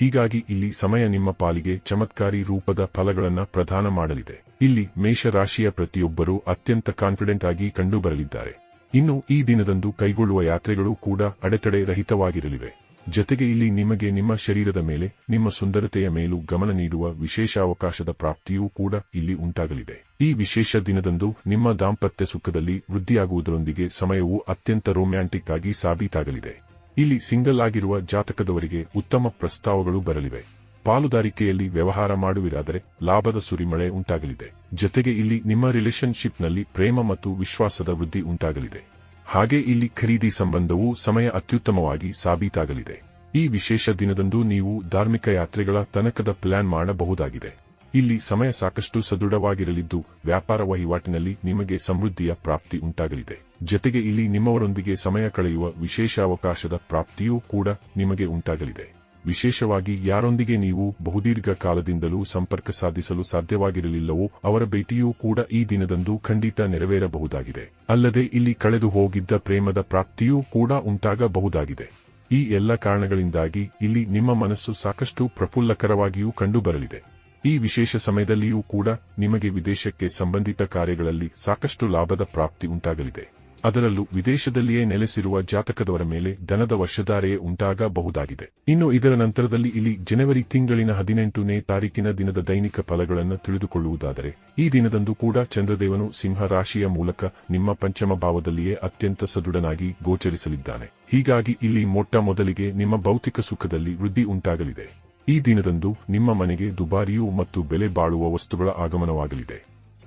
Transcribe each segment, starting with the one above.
ಹೀಗಾಗಿ ಇಲ್ಲಿ ಸಮಯ ನಿಮ್ಮ ಪಾಲಿಗೆ ಚಮತ್ಕಾರಿ ರೂಪದ ಫಲಗಳನ್ನು ಪ್ರದಾನ ಮಾಡಲಿದೆ. ಇಲ್ಲಿ ಮೇಷರಾಶಿಯ ಪ್ರತಿಯೊಬ್ಬರೂ ಅತ್ಯಂತ ಕಾನ್ಫಿಡೆಂಟ್ ಆಗಿ ಕಂಡುಬರಲಿದ್ದಾರೆ. ಇನ್ನು ಈ ದಿನದಂದು ಕೈಗೊಳ್ಳುವ ಯಾತ್ರೆಗಳು ಕೂಡ ಅಡೆತಡೆ ರಹಿತವಾಗಿರಲಿವೆ. ಜೊತೆಗೆ ಇಲ್ಲಿ ನಿಮಗೆ ನಿಮ್ಮ ಶರೀರದ ಮೇಲೆ, ನಿಮ್ಮ ಸುಂದರತೆಯ ಮೇಲೂ ಗಮನ ನೀಡುವ ವಿಶೇಷ ಅವಕಾಶದ ಪ್ರಾಪ್ತಿಯೂ ಕೂಡ ಇಲ್ಲಿ ಉಂಟಾಗಲಿದೆ. ಈ ವಿಶೇಷ ದಿನದಂದು ನಿಮ್ಮ ದಾಂಪತ್ಯ ಸುಖದಲ್ಲಿ ವೃದ್ಧಿಯಾಗುವುದರೊಂದಿಗೆ ಸಮಯವು ಅತ್ಯಂತ ರೊಮ್ಯಾಂಟಿಕ್ ಆಗಿ ಸಾಬೀತಾಗಲಿದೆ. ಇಲ್ಲಿ ಸಿಂಗಲ್ ಆಗಿರುವ ಜಾತಕದವರಿಗೆ ಉತ್ತಮ ಪ್ರಸ್ತಾವಗಳು ಬರಲಿವೆ. ಪಾಲುದಾರಿಕೆಯಲ್ಲಿ ವ್ಯವಹಾರ ಮಾಡುವಿರಾದರೆ ಲಾಭದ ಸುರಿಮಳೆ ಉಂಟಾಗಲಿದೆ. ಜೊತೆಗೆ ಇಲ್ಲಿ ನಿಮ್ಮ ರಿಲೇಶನ್ಶಿಪ್ನಲ್ಲಿ ಪ್ರೇಮ ಮತ್ತು ವಿಶ್ವಾಸದ ವೃದ್ಧಿ ಉಂಟಾಗಲಿದೆ. ಹಾಗೆ ಇಲ್ಲಿ ಖರೀದಿ ಸಂಬಂಧವು ಸಮಯ ಅತ್ಯುತ್ತಮವಾಗಿ ಸಾಬೀತಾಗಲಿದೆ. ಈ ವಿಶೇಷ ದಿನದಂದು ನೀವು ಧಾರ್ಮಿಕ ಯಾತ್ರೆಗಳ ತನಕದ ಪ್ಲಾನ್ ಮಾಡಬಹುದಾಗಿದೆ. ಇಲ್ಲಿ ಸಮಯ ಸಾಕಷ್ಟು ಸದೃಢವಾಗಿರಲಿದ್ದು, ವ್ಯಾಪಾರ ವಹಿವಾಟಿನಲ್ಲಿ ನಿಮಗೆ ಸಮೃದ್ಧಿಯ ಪ್ರಾಪ್ತಿ ಉಂಟಾಗಲಿದೆ. ಜೊತೆಗೆ ಇಲ್ಲಿ ನಿಮ್ಮವರೊಂದಿಗೆ ಸಮಯ ಕಳೆಯುವ ವಿಶೇಷ ಅವಕಾಶದ ಪ್ರಾಪ್ತಿಯೂ ಕೂಡ ನಿಮಗೆ ಉಂಟಾಗಲಿದೆ. ವಿಶೇಷವಾಗಿ ಯಾರೊಂದಿಗೆ ನೀವು ಬಹುದೀರ್ಘ ಕಾಲದಿಂದಲೂ ಸಂಪರ್ಕ ಸಾಧಿಸಲು ಸಾಧ್ಯವಾಗಿರಲಿಲ್ಲವೋ ಅವರ ಭೇಟಿಯೂ ಕೂಡ ಈ ದಿನದಂದು ಖಂಡಿತ ನೆರವೇರಬಹುದಾಗಿದೆ. ಅಲ್ಲದೆ ಇಲ್ಲಿ ಕಳೆದು ಹೋಗಿದ್ದ ಪ್ರೇಮದ ಪ್ರಾಪ್ತಿಯೂ ಕೂಡ ಉಂಟಾಗಬಹುದಾಗಿದೆ. ಈ ಎಲ್ಲ ಕಾರಣಗಳಿಂದಾಗಿ ಇಲ್ಲಿ ನಿಮ್ಮ ಮನಸ್ಸು ಸಾಕಷ್ಟು ಪ್ರಫುಲ್ಲಕರವಾಗಿಯೂ ಕಂಡುಬರಲಿದೆ. ಈ ವಿಶೇಷ ಸಮಯದಲ್ಲಿಯೂ ಕೂಡ ನಿಮಗೆ ವಿದೇಶಕ್ಕೆ ಸಂಬಂಧಿತ ಕಾರ್ಯಗಳಲ್ಲಿ ಸಾಕಷ್ಟು ಲಾಭದ ಪ್ರಾಪ್ತಿ ಉಂಟಾಗಲಿದೆ. ಅದರಲ್ಲೂ ವಿದೇಶದಲ್ಲಿಯೇ ನೆಲೆಸಿರುವ ಜಾತಕದವರ ಮೇಲೆ ಧನದ ವರ್ಷಧಾರೆಯೇ ಉಂಟಾಗಬಹುದಾಗಿದೆ. ಇನ್ನು ಇದರ ನಂತರದಲ್ಲಿ ಇಲ್ಲಿ ಜನವರಿ ತಿಂಗಳಿನ ಹದಿನೆಂಟನೇ ತಾರೀಕಿನ ದಿನದ ದೈನಿಕ ಫಲಗಳನ್ನು ತಿಳಿದುಕೊಳ್ಳುವುದಾದರೆ, ಈ ದಿನದಂದು ಕೂಡ ಚಂದ್ರದೇವನು ಸಿಂಹ ರಾಶಿಯ ಮೂಲಕ ನಿಮ್ಮ ಪಂಚಮ ಭಾವದಲ್ಲಿಯೇ ಅತ್ಯಂತ ಸದೃಢನಾಗಿ ಗೋಚರಿಸಲಿದ್ದಾನೆ. ಹೀಗಾಗಿ ಇಲ್ಲಿ ಮೊಟ್ಟ ಮೊದಲಿಗೆ ನಿಮ್ಮ ಭೌತಿಕ ಸುಖದಲ್ಲಿ ವೃದ್ಧಿ ಉಂಟಾಗಲಿದೆ. ಈ ದಿನದಂದು ನಿಮ್ಮ ಮನೆಗೆ ದುಬಾರಿಯೂ ಮತ್ತು ಬೆಲೆ ಬಾಳುವ ವಸ್ತುಗಳ ಆಗಮನವಾಗಲಿದೆ.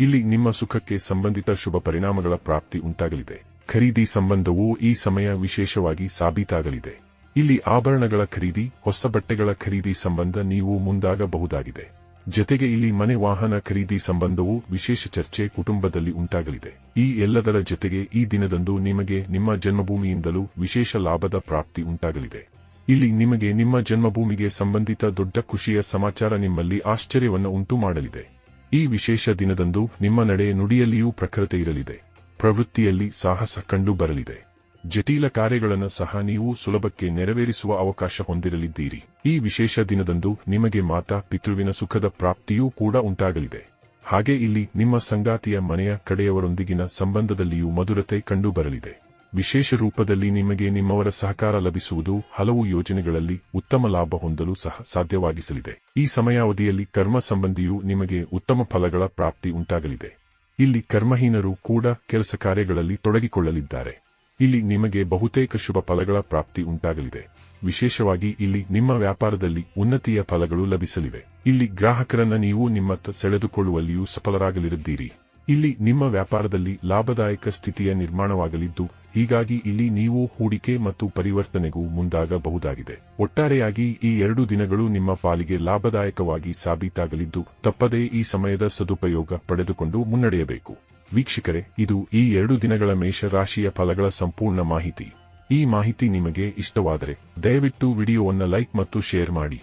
ಇಲ್ಲಿ ನಿಮ್ಮ ಸುಖಕ್ಕೆ ಸಂಬಂಧಿತ ಶುಭ ಪರಿಣಾಮಗಳ ಪ್ರಾಪ್ತಿ ಉಂಟಾಗಲಿದೆ. ಖರೀದಿ ಸಂಬಂಧವೂ ಈ ಸಮಯ ವಿಶೇಷವಾಗಿ ಸಾಬೀತಾಗಲಿದೆ. ಇಲ್ಲಿ ಆಭರಣಗಳ ಖರೀದಿ, ಹೊಸ ಬಟ್ಟೆಗಳ ಖರೀದಿ ಸಂಬಂಧ ನೀವು ಮುಂದಾಗಬಹುದಾಗಿದೆ. ಜತೆಗೆ ಇಲ್ಲಿ ಮನೆ ವಾಹನ ಖರೀದಿ ಸಂಬಂಧವೂ ವಿಶೇಷ ಚರ್ಚೆ ಕುಟುಂಬದಲ್ಲಿ ಉಂಟಾಗಲಿದೆ. ಈ ಎಲ್ಲದರ ಜೊತೆಗೆ ಈ ದಿನದಂದು ನಿಮಗೆ ನಿಮ್ಮ ಜನ್ಮಭೂಮಿಯಿಂದಲೂ ವಿಶೇಷ ಲಾಭದ ಪ್ರಾಪ್ತಿ ಉಂಟಾಗಲಿದೆ. ಇಲ್ಲಿ ನಿಮಗೆ ನಿಮ್ಮ ಜನ್ಮಭೂಮಿಗೆ ಸಂಬಂಧಿತ ದೊಡ್ಡ ಖುಷಿಯ ಸಮಾಚಾರ ನಿಮ್ಮಲ್ಲಿ ಆಶ್ಚರ್ಯವನ್ನು ಉಂಟು ಮಾಡಲಿದೆ ಈ ವಿಶೇಷ ದಿನದಂದು ನಿಮ್ಮ ನಡೆ ನುಡಿಯಲ್ಲಿಯೂ ಪ್ರಖರತೆ ಇರಲಿದೆ. ಪ್ರವೃತ್ತಿಯಲ್ಲಿ ಸಾಹಸ ಕಂಡು ಬರಲಿದೆ. ಜಟಿಲ ಕಾರ್ಯಗಳನ್ನು ಸಹ ನೀವು ಸುಲಭಕ್ಕೆ ನೆರವೇರಿಸುವ ಅವಕಾಶ ಹೊಂದಿರಲಿದ್ದೀರಿ. ಈ ವಿಶೇಷ ದಿನದಂದು ನಿಮಗೆ ಮಾತಾ ಪಿತೃವಿನ ಸುಖದ ಪ್ರಾಪ್ತಿಯೂ ಕೂಡ ಉಂಟಾಗಲಿದೆ. ಹಾಗೆ ಇಲ್ಲಿ ನಿಮ್ಮ ಸಂಗಾತಿಯ ಮನೆಯ ಕಡೆಯವರೊಂದಿಗಿನ ಸಂಬಂಧದಲ್ಲಿಯೂ ಮಧುರತೆ ಕಂಡುಬರಲಿದೆ ವಿಶೇಷ ರೂಪದಲ್ಲಿ ನಿಮಗೆ ನಿಮ್ಮವರ ಸಹಕಾರ ಲಭಿಸುವುದು ಹಲವು ಯೋಜನೆಗಳಲ್ಲಿ ಉತ್ತಮ ಲಾಭ ಹೊಂದಲು ಸಹ ಸಾಧ್ಯವಾಗಿಸಲಿದೆ. ಈ ಸಮಯಾವಧಿಯಲ್ಲಿ ಕರ್ಮ ಸಂಬಂಧಿಯು ನಿಮಗೆ ಉತ್ತಮ ಫಲಗಳ ಪ್ರಾಪ್ತಿ ಉಂಟಾಗಲಿದೆ. ಇಲ್ಲಿ ಕರ್ಮಹೀನರು ಕೂಡ ಕೆಲಸ ಕಾರ್ಯಗಳಲ್ಲಿ ತೊಡಗಿಕೊಳ್ಳಲಿದ್ದಾರೆ. ಇಲ್ಲಿ ನಿಮಗೆ ಬಹುತೇಕ ಶುಭ ಫಲಗಳ ಪ್ರಾಪ್ತಿ ಉಂಟಾಗಲಿದೆ. ವಿಶೇಷವಾಗಿ ಇಲ್ಲಿ ನಿಮ್ಮ ವ್ಯಾಪಾರದಲ್ಲಿ ಉನ್ನತಿಯ ಫಲಗಳು ಲಭಿಸಲಿವೆ. ಇಲ್ಲಿ ಗ್ರಾಹಕರನ್ನ ನೀವು ನಿಮ್ಮತ್ತ ಸೆಳೆದುಕೊಳ್ಳುವಲ್ಲಿಯೂ ಸಫಲರಾಗಲಿರುತ್ತೀರಿ. ಇಲ್ಲಿ ನಿಮ್ಮ ವ್ಯಾಪಾರದಲ್ಲಿ ಲಾಭದಾಯಕ ಸ್ಥಿತಿಯ ನಿರ್ಮಾಣವಾಗಲಿದ್ದು, ಹೀಗಾಗಿ ಇಲ್ಲಿ ನೀವು ಹೂಡಿಕೆ ಮತ್ತು ಪರಿವರ್ತನೆಗೂ ಮುಂದಾಗಬಹುದಾಗಿದೆ. ಒಟ್ಟಾರೆಯಾಗಿ ಈ ಎರಡು ದಿನಗಳು ನಿಮ್ಮ ಪಾಲಿಗೆ ಲಾಭದಾಯಕವಾಗಿ ಸಾಬೀತಾಗಲಿದ್ದು, ತಪ್ಪದೇ ಈ ಸಮಯದ ಸದುಪಯೋಗ ಪಡೆದುಕೊಂಡು ಮುನ್ನಡೆಯಬೇಕು. ವೀಕ್ಷಕರೇ, ಇದು ಈ ಎರಡು ದಿನಗಳ ಮೇಷರಾಶಿಯ ಫಲಗಳ ಸಂಪೂರ್ಣ ಮಾಹಿತಿ. ಈ ಮಾಹಿತಿ ನಿಮಗೆ ಇಷ್ಟವಾದರೆ, ದಯವಿಟ್ಟು ವಿಡಿಯೋವನ್ನು ಲೈಕ್ ಮತ್ತು ಶೇರ್ ಮಾಡಿ.